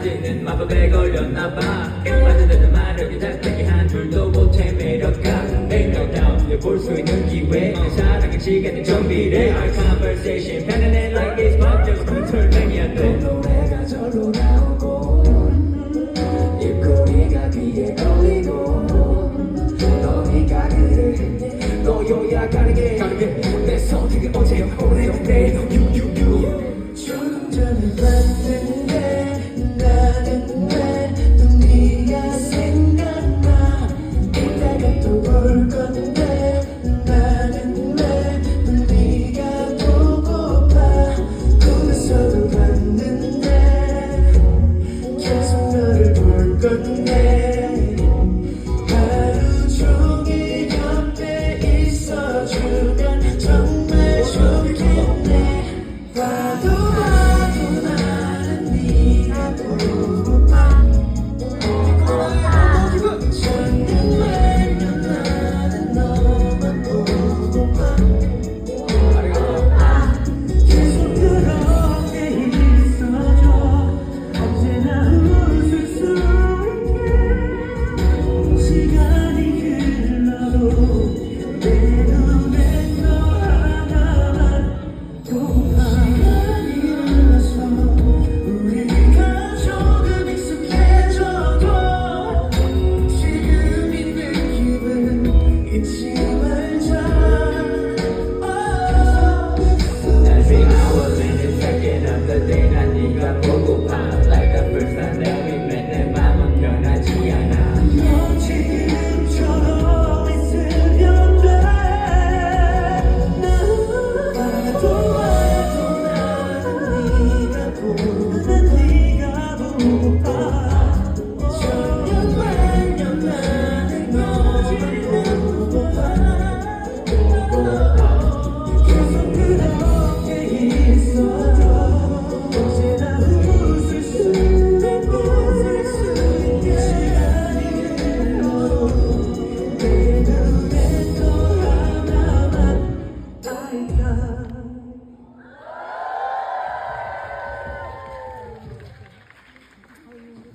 반지는 마법에 걸렸나봐. 빠져드는 마력이 달팽이 한 줄도 못해 매력감 Make no doubt 볼수 있는 기회. 내 사랑의 시간은 정비례 Our conversation 편안해